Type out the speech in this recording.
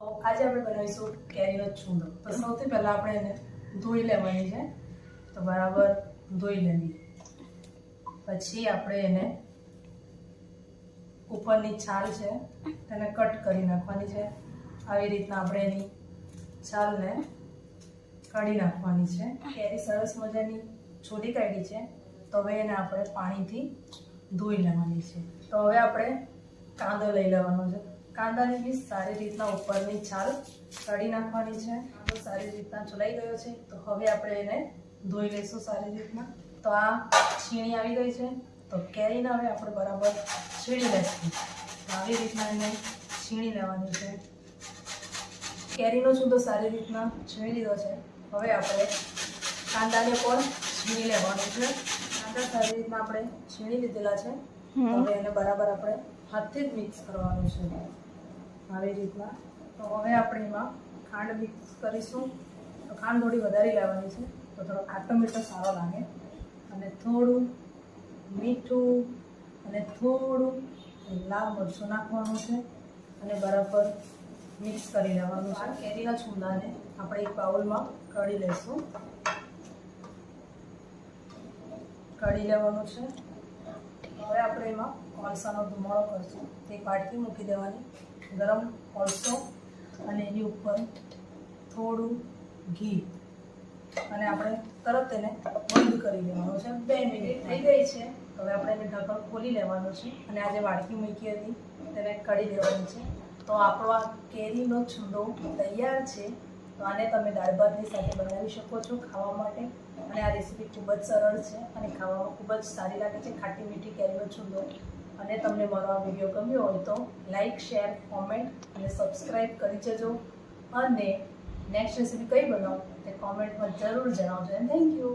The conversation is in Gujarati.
આજે આપણે બનાવીશું કેરીનો ચૂંડો તો સૌથી પહેલાં આપણે એને ધોઈ લેવાની છે. તો બરાબર ધોઈ લેવી. પછી આપણે એને ઉપરની છાલ છે, તેને કટ કરી નાખવાની છે. આવી રીતના આપણે એની છાલને કાઢી નાખવાની છે. કેરી સરસ મજાની છોડી કાઢી છે. તો હવે એને આપણે પાણીથી ધોઈ લેવાની છે. તો હવે આપણે કાંદો લઈ લેવાનો છે. કાંદાની બી સારી રીતના ઉપરની છાલ કાઢી નાખવાની છે. તો સારી રીતના ચલાઈ ગયો છે. તો હવે આપણે એને ધોઈ લઈશું સારી રીતના. તો આ છીણી આવી ગઈ છે. તો કેરીને હવે આપણે બરાબર છીણી લઈશું. આવી રીતના એને છીણી લેવાની છે. કેરીનો છૂંદો સારી રીતના છીણી લીધો છે. હવે આપણે કાંદાને પણ છીણી લેવાનું છે. કાંદા સારી રીતના આપણે છીણી લીધેલા છે. હવે એને બરાબર આપણે હાથથી જ મિક્સ કરવાનું છે. આવી રીતના તો હવે આપણે એમાં ખાંડ મિક્સ કરીશું. તો ખાંડ થોડી વધારે લેવાની છે. તો થોડો ખાટો મીઠો સારો લાગે. અને થોડું મીઠું અને થોડું લાલ મરચું નાખવાનું છે. અને બરાબર મિક્સ કરી લેવાનું છે. આ કેરીના છુંદાને આપણે એક બાઉલમાં કાઢી લઈશું કાઢી લેવાનું છે. હવે આપણે એમાં કોલસાનો ધુમાડો કરશું. એક વાટકી મૂકી દેવાની. ગરમ કોલસો અને એની ઉપર થોડું ઘી. અને આપણે તરત એને બંધ કરી દેવાનું છે. બે મિનિટ થઈ ગઈ છે. હવે આપણે એને ઢક્કણ ખોલી લેવાનું છે. અને આ જે વાટકી મૂકી હતી. તેને કઢી દેવાની છે. તો આપણો આ કેરીનો છુંદો તૈયાર છે. તો આને તમે દાળ ભાતની સાથે બનાવી શકો છો ખાવા માટે. અને આ રેસીપી ખૂબ જ સરળ છે અને ખાવામાં ખૂબ જ સારી લાગે છે. ખાટી મીઠી કેરીનો છુંદો. અને તમને મારો આ વીડિયો ગમ્યો હોય તો લાઈક શેર કોમેન્ટ અને સબસ્ક્રાઈબ કરી જજો. અને નેક્સ્ટ રેસીપી કઈ બનાવો તે કોમેન્ટમાં જરૂર જણાવજો. Thank you